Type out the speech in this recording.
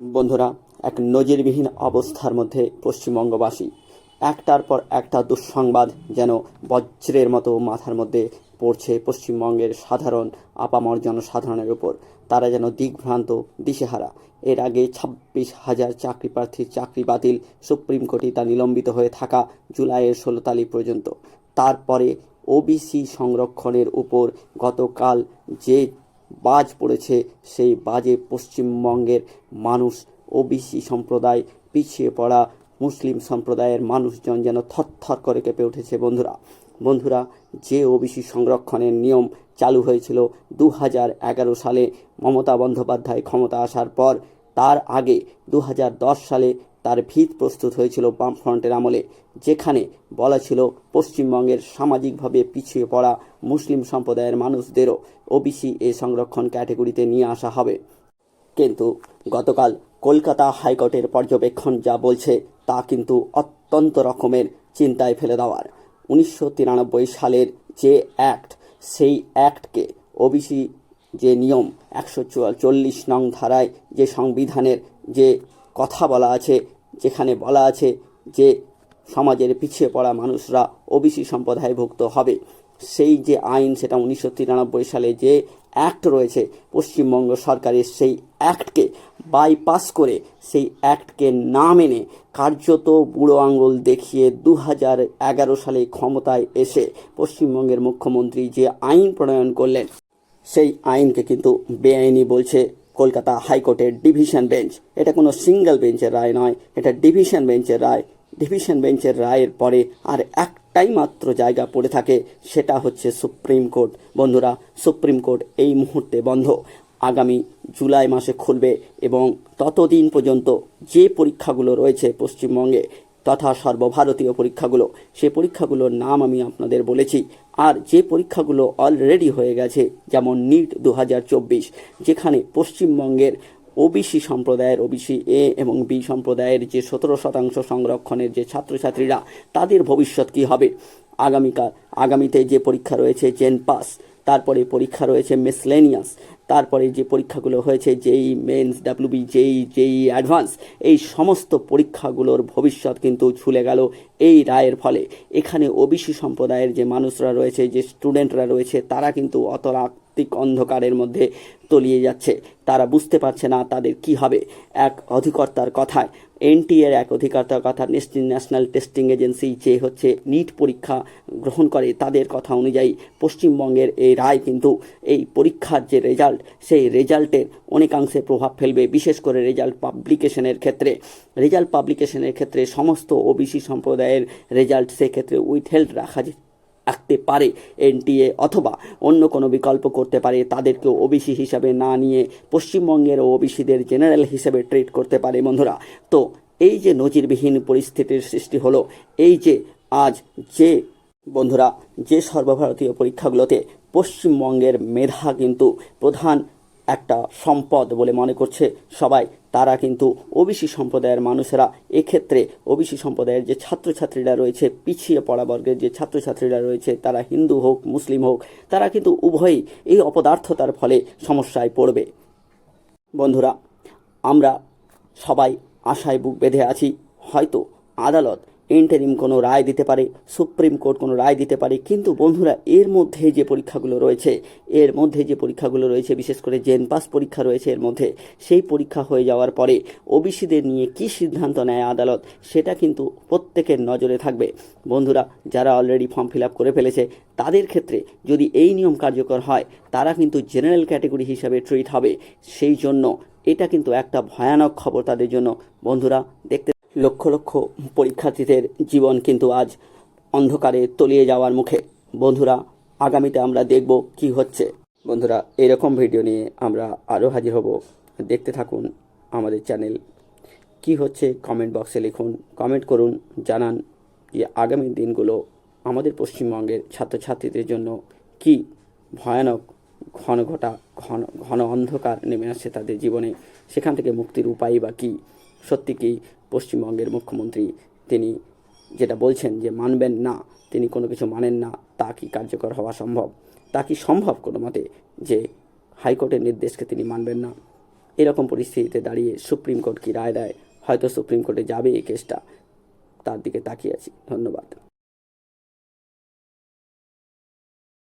বন্ধুরা, এক নজিরবিহীন অবস্থার মধ্যে পশ্চিমবঙ্গবাসী একটার পর একটা দুঃসংবাদ যেন বজ্রের মতো মাথার মধ্যে পড়ছে পশ্চিমবঙ্গের সাধারণ, আপামর জনসাধারণের উপর। তারা যেন দিগ্ভ্রান্ত, দিশেহারা। এর আগে ছাব্বিশ হাজার চাকরি প্রার্থীর চাকরি বাতিল সুপ্রিম কোর্টে তা নিলম্বিত হয়ে থাকা জুলাইয়ের ষোলো তারিখ পর্যন্ত। তারপরে ওবিসি সংরক্ষণের উপর গতকাল যে বাজ পড়েছে, সেই বাজে পশ্চিমবঙ্গের মানুষ, ওবিসি সম্প্রদায় পিছিয়ে পড়া মুসলিম সম্প্রদায়ের মানুষজন যেন থরথর করে কেঁপে উঠেছে বন্ধুরা। বন্ধুরা, যে ওবিসি সংরক্ষণের নিয়ম চালু হয়েছিল দু হাজার এগারো সালে, মমতা বন্দ্যোপাধ্যায় ক্ষমতা আসার পর, তার আগে দু হাজার দশ সালে তার ভিত প্রস্তুত হয়েছিল বামফ্রন্টের আমলে, যেখানে বলা ছিল পশ্চিমবঙ্গের সামাজিকভাবে পিছিয়ে পড়া মুসলিম সম্প্রদায়ের মানুষদেরও ওবিসি এ সংরক্ষণ ক্যাটেগরিতে নিয়ে আসা হবে। কিন্তু গতকাল কলকাতা হাইকোর্টের পর্যবেক্ষণ যা বলছে, তা কিন্তু অত্যন্ত রকমের চিন্তায় ফেলে দেওয়ার। উনিশশো তিরানব্বই সালের যে অ্যাক্ট, সেই অ্যাক্টকে ওবিসি যে নিয়ম, একশো চল্লিশ নং ধারায় যে সংবিধানের যে কথা বলা আছে, যেখানে বলা আছে যে সমাজের পিছিয়ে পড়া মানুষরা ওবিসি সম্প্রদায়ভুক্ত হবে। সেই যে আইন সেটা উনিশশো তিরানব্বই সালে যে অ্যাক্ট রয়েছে, পশ্চিমবঙ্গ সরকারের সেই অ্যাক্টকে বাইপাস করে সেই অ্যাক্টকে না মেনে কার্যত বুড়ো আঙুল দেখিয়ে দু হাজার এগারো সালে ক্ষমতায় এসে পশ্চিমবঙ্গের মুখ্যমন্ত্রী যে আইন প্রণয়ন করলেন, সেই আইনকে কিন্তু বেআইনি বলছে। কলকাতা হাইকোর্টের ডিভিশন বেঞ্চ। এটা কোনো সিঙ্গেল বেঞ্চের রায় নয়, এটা ডিভিশন বেঞ্চের রায়। ডিভিশন বেঞ্চের রায়ের পরে আর একটাই মাত্র জায়গা পড়ে থাকে, সেটা হচ্ছে সুপ্রিম কোর্ট। বন্ধুরা, সুপ্রিম কোর্ট এই মুহূর্তে বন্ধ। আগামী জুলাই মাসে খুলবে এবং ততদিন পর্যন্ত যে পরীক্ষাগুলো রয়েছে পশ্চিমবঙ্গে তথা সর্বভারতীয় পরীক্ষাগুলো। সে পরীক্ষাগুলোর নাম আমি আপনাদের বলেছি। আর যে পরীক্ষাগুলো অলরেডি হয়ে গেছে, যেমন নিট দু হাজার চব্বিশ, যেখানে পশ্চিমবঙ্গের ওবিসি সম্প্রদায়ের ওবিসি এ এবং বি সম্প্রদায়ের যে সতেরো শতাংশ সংরক্ষণের যে ছাত্রছাত্রীরা, তাদের ভবিষ্যৎ কী হবে? আগামীকাল, আগামীতে যে পরীক্ষা রয়েছে জেন পাস তারপরে পরীক্ষা রয়েছে মেসলেনিয়াস তারপরে যে পরীক্ষাগুলো হয়েছে, যেই মেন্স ডাব্লিউবি যেই যেই অ্যাডভান্স এই সমস্ত পরীক্ষাগুলোর ভবিষ্যৎ কিন্তু ছুলে গেল এই রায়ের ফলে। এখানে ওবিসি সম্প্রদায়ের যে মানুষরা রয়েছে, যে স্টুডেন্টরা রয়েছে, তারা কিন্তু অতরাত্মিক অন্ধকারের মধ্যে তলিয়ে যাচ্ছে। তারা বুঝতে পারছে না তাদের কি হবে। এক অধিকর্তার কথায় এনটিএর এক অধিকর্তার কথা ন্যাশনাল টেস্টিং এজেন্সি যে হচ্ছে নিট পরীক্ষা গ্রহণ করে তাদের কথা অনুযায়ী পশ্চিমবঙ্গের এই রায় কিন্তু এই পরীক্ষার যে রেজাল্ট, সেই রেজাল্টের অনেকাংশে প্রভাব ফেলবে। বিশেষ করে রেজাল্ট পাবলিকেশনের ক্ষেত্রে। রেজাল্ট পাবলিকেশনের ক্ষেত্রে সমস্ত ওবিসি সম্প্রদায়ের রেজাল্ট সেক্ষেত্রে উইথ উইথহেল্ড রাখা রাখতে পারে, এনটিএ অথবা অন্য কোনো বিকল্প করতে পারে তাদেরকে ওবিসি হিসাবে না নিয়ে পশ্চিমবঙ্গের ওবিসিদের জেনারেল হিসেবে ট্রিট করতে পারে বন্ধুরা। তো এই যে নজিরবিহীন পরিস্থিতির সৃষ্টি হলো, এই যে আজ যে বন্ধুরা, যে সর্বভারতীয় পরীক্ষাগুলোতে পশ্চিমবঙ্গের মেধা কিন্তু প্রধান একটা সম্পদ বলে মনে করছে সবাই। তারা কিন্তু ওবিসি সম্প্রদায়ের মানুষেরা। এক্ষেত্রে ওবিসি সম্প্রদায়ের যে ছাত্রছাত্রীরা রয়েছে, পিছিয়ে পড়া বর্গের যে ছাত্রছাত্রীরা রয়েছে, তারা হিন্দু হোক, মুসলিম হোক, তারা কিন্তু উভয়ই এই অপদার্থতার ফলে সমস্যায় পড়বে। বন্ধুরা, আমরা সবাই আশায় বুক বেঁধে আছি। হয়তো আদালত ইন্টারিম কোনো রায় দিতে পারে, সুপ্রিম কোর্ট কোনো রায় দিতে পারে, কিন্তু বন্ধুরা, এর মধ্যে যে পরীক্ষাগুলো রয়েছে, এর মধ্যে যে পরীক্ষাগুলো রয়েছে, বিশেষ করে জেন পাস পরীক্ষা রয়েছে এর মধ্যে, সেই পরীক্ষা হয়ে যাওয়ার পরে ওবিসিদের নিয়ে কি সিদ্ধান্ত নেয় আদালত, সেটা কিন্তু প্রত্যেকের নজরে থাকবে। বন্ধুরা, যারা অলরেডি ফর্ম ফিল আপ করে ফেলেছে, তাদের ক্ষেত্রে যদি এই নিয়ম কার্যকর হয়, তারা কিন্তু জেনারেল ক্যাটেগরি হিসাবে ট্রিট হবে। সেই জন্য এটা কিন্তু একটা ভয়ানক খবর তাদের জন্য। বন্ধুরা, দেখতে লক্ষ লক্ষ পরীক্ষার্থীদের জীবন কিন্তু আজ অন্ধকারে তলিয়ে যাওয়ার মুখে। বন্ধুরা, আগামীতে আমরা দেখব কি হচ্ছে। বন্ধুরা, এরকম ভিডিও নিয়ে আমরা আরও হাজির হব। দেখতে থাকুন আমাদের চ্যানেল। কি হচ্ছে কমেন্ট বক্সে লিখুন, কমেন্ট করুন, জানান যে আগামী দিনগুলো আমাদের পশ্চিমবঙ্গের ছাত্রছাত্রীদের জন্য কি ভয়ানক ঘন ঘটা ঘন ঘন অন্ধকার নেমে আসছে তাদের জীবনে। সেখান থেকে মুক্তির উপায় বা কী? সত্যি কি পশ্চিমবঙ্গের মুখ্যমন্ত্রী তিনি যেটা বলছেন যে মানবেন না, তিনি কোনো কিছু মানেন না, তা কি কার্যকর হওয়া সম্ভব? তা কি সম্ভব কোনো মতে যে হাইকোর্টের নির্দেশকে তিনি মানবেন না? এরকম পরিস্থিতিতে দাঁড়িয়ে সুপ্রিম কোর্ট কি রায় দেয়? হয়তো সুপ্রিম কোর্টে যাবে এই কেসটা। তার দিকে তাকিয়ে আছি। ধন্যবাদ।